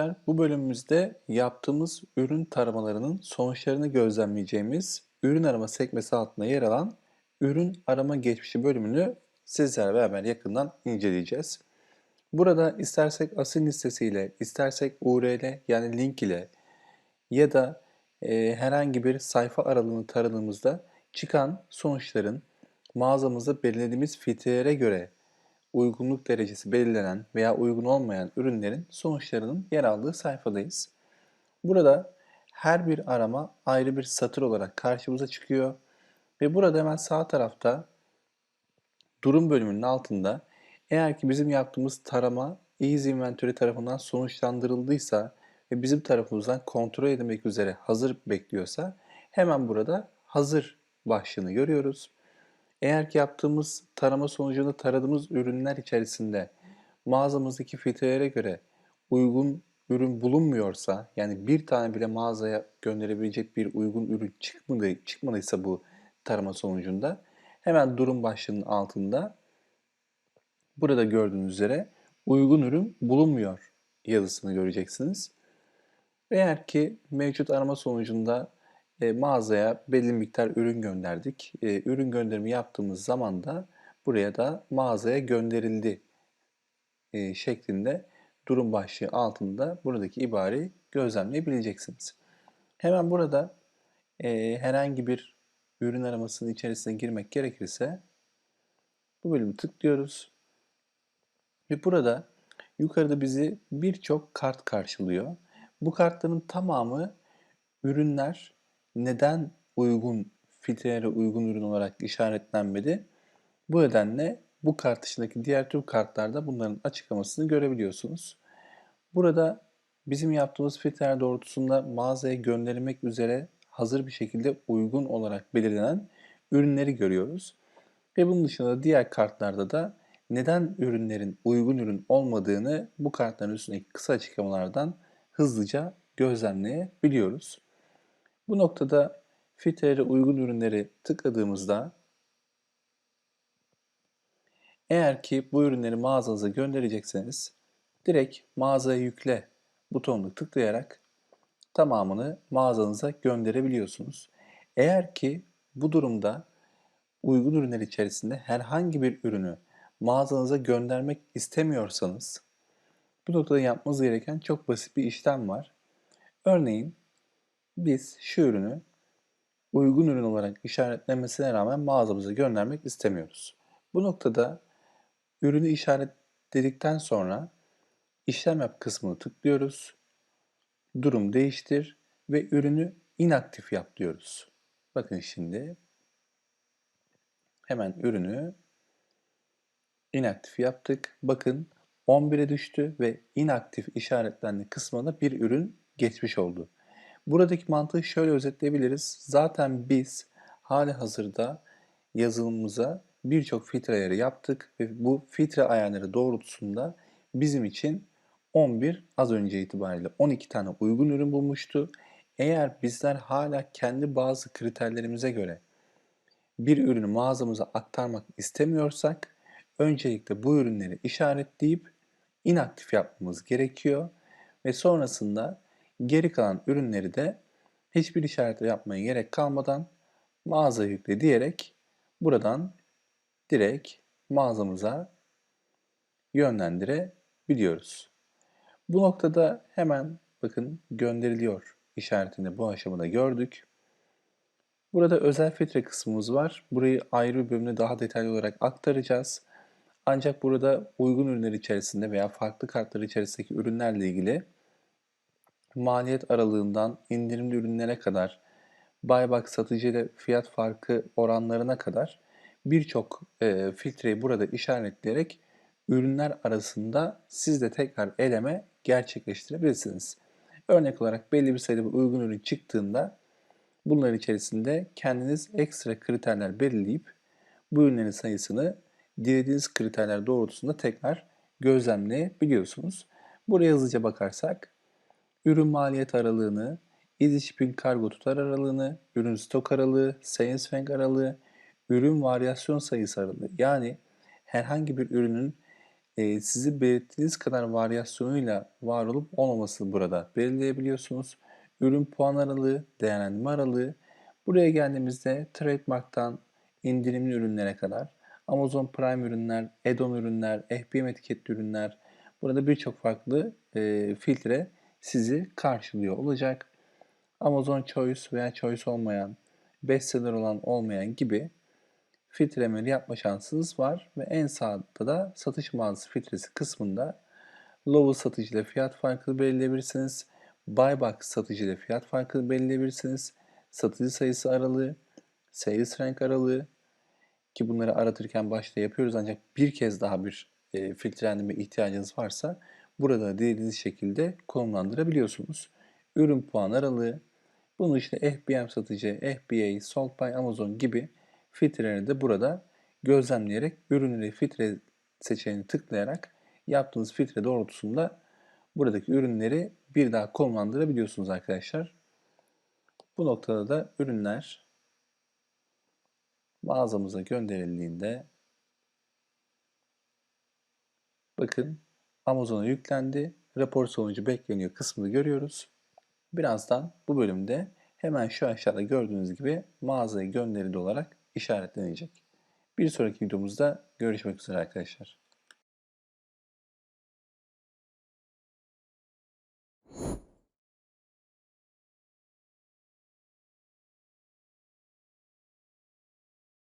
arkadaşlar. Bu bölümümüzde yaptığımız ürün taramalarının sonuçlarını gözlemleyeceğimiz ürün arama sekmesi altında yer alan ürün arama geçmişi bölümünü sizlerle beraber yakından inceleyeceğiz. Burada istersek asil listesiyle, istersek URL yani link ile ya da e, herhangi bir sayfa aralığını taradığımızda çıkan sonuçların mağazamızda belirlediğimiz filtrelere göre uygunluk derecesi belirlenen veya uygun olmayan ürünlerin sonuçlarının yer aldığı sayfadayız. Burada her bir arama ayrı bir satır olarak karşımıza çıkıyor ve burada hemen sağ tarafta durum bölümünün altında eğer ki bizim yaptığımız tarama Easy Inventory tarafından sonuçlandırıldıysa ve bizim tarafımızdan kontrol edilmek üzere hazır bekliyorsa hemen burada hazır başlığını görüyoruz. Eğer ki yaptığımız tarama sonucunda taradığımız ürünler içerisinde mağazamızdaki filtrelere göre uygun ürün bulunmuyorsa yani bir tane bile mağazaya gönderebilecek bir uygun ürün çıkmadı, çıkmadıysa bu tarama sonucunda hemen durum başlığının altında burada gördüğünüz üzere uygun ürün bulunmuyor yazısını göreceksiniz. Eğer ki mevcut arama sonucunda e, mağazaya belli miktar ürün gönderdik. E, ürün gönderimi yaptığımız zaman da buraya da mağazaya gönderildi e, şeklinde durum başlığı altında buradaki ibareyi gözlemleyebileceksiniz. Hemen burada herhangi bir ürün aramasının içerisine girmek gerekirse bu bölümü tıklıyoruz. Ve burada yukarıda bizi birçok kart karşılıyor. Bu kartların tamamı ürünler neden uygun filtrelere uygun ürün olarak işaretlenmedi? Bu nedenle bu kart dışındaki diğer tüm kartlarda bunların açıklamasını görebiliyorsunuz. Burada bizim yaptığımız filtreler doğrultusunda mağazaya gönderilmek üzere hazır bir şekilde uygun olarak belirlenen ürünleri görüyoruz. Ve bunun dışında diğer kartlarda da neden ürünlerin uygun ürün olmadığını bu kartların üstündeki kısa açıklamalardan hızlıca gözlemleyebiliyoruz. Bu noktada filtrelere uygun ürünleri tıkladığımızda eğer ki bu ürünleri mağazanıza gönderecekseniz direkt mağazaya yükle butonunu tıklayarak tamamını mağazanıza gönderebiliyorsunuz. Eğer ki bu durumda uygun ürünler içerisinde herhangi bir ürünü mağazanıza göndermek istemiyorsanız bu noktada yapmanız gereken çok basit bir işlem var. Örneğin biz şu ürünü uygun ürün olarak işaretlemesine rağmen mağazamıza göndermek istemiyoruz. Bu noktada ürünü işaretledikten sonra işlem yap kısmını tıklıyoruz. Durum değiştir ve ürünü inaktif yap diyoruz. Bakın şimdi hemen ürünü inaktif yaptık. Bakın 11'e düştü ve inaktif işaretlendi kısmına bir ürün geçmiş oldu. Buradaki mantığı şöyle özetleyebiliriz. Zaten biz hali hazırda yazılımımıza birçok filtre ayarı yaptık ve bu filtre ayarları doğrultusunda bizim için 11 az önce itibariyle 12 tane uygun ürün bulmuştu. Eğer bizler hala kendi bazı kriterlerimize göre bir ürünü mağazamıza aktarmak istemiyorsak öncelikle bu ürünleri işaretleyip inaktif yapmamız gerekiyor ve sonrasında Geri kalan ürünleri de hiçbir işaretle yapmaya gerek kalmadan mağaza yükle diyerek buradan direkt mağazamıza yönlendirebiliyoruz. Bu noktada hemen bakın gönderiliyor işaretini bu aşamada gördük. Burada özel filtre kısmımız var. Burayı ayrı bir bölümde daha detaylı olarak aktaracağız. Ancak burada uygun ürünler içerisinde veya farklı kartlar içerisindeki ürünlerle ilgili maliyet aralığından indirimli ürünlere kadar, buyback satıcı ile fiyat farkı oranlarına kadar birçok e, filtreyi burada işaretleyerek ürünler arasında siz de tekrar eleme gerçekleştirebilirsiniz. Örnek olarak belli bir sayıda uygun ürün çıktığında bunların içerisinde kendiniz ekstra kriterler belirleyip bu ürünlerin sayısını dilediğiniz kriterler doğrultusunda tekrar gözlemleyebiliyorsunuz. Buraya hızlıca bakarsak ürün maliyet aralığını, easy shipping kargo tutar aralığını, ürün stok aralığı, rank aralığı, ürün varyasyon sayısı aralığı yani herhangi bir ürünün e, sizi belirttiğiniz kadar varyasyonuyla var olup olmamasını burada belirleyebiliyorsunuz. Ürün puan aralığı, değerlendirme aralığı. Buraya geldiğimizde trademark'tan indirimli ürünlere kadar Amazon Prime ürünler, add-on ürünler, FBM etiketli ürünler. Burada birçok farklı e, filtre sizi karşılıyor olacak. Amazon Choice veya Choice olmayan, bestseller olan olmayan gibi filtremeleri yapma şansınız var. Ve en sağda da satış mağazası filtresi kısmında Lowell satıcıyla fiyat farkı belirleyebilirsiniz. Buy box satıcıyla fiyat farkı belirleyebilirsiniz. Satıcı sayısı aralığı, sales rank aralığı ki bunları aratırken başta yapıyoruz ancak bir kez daha bir e, filtrelendirme ihtiyacınız varsa burada dilediğiniz şekilde konumlandırabiliyorsunuz. Ürün puan aralığı, bunun işte FBM satıcı, FBA, Sold by Amazon gibi filtreleri de burada gözlemleyerek ürünleri filtre seçeneğini tıklayarak yaptığınız filtre doğrultusunda buradaki ürünleri bir daha konumlandırabiliyorsunuz arkadaşlar. Bu noktada da ürünler mağazamıza gönderildiğinde bakın Amazon'a yüklendi. Rapor sonucu bekleniyor kısmını görüyoruz. Birazdan bu bölümde hemen şu aşağıda gördüğünüz gibi mağazaya gönderildi olarak işaretlenecek. Bir sonraki videomuzda görüşmek üzere arkadaşlar.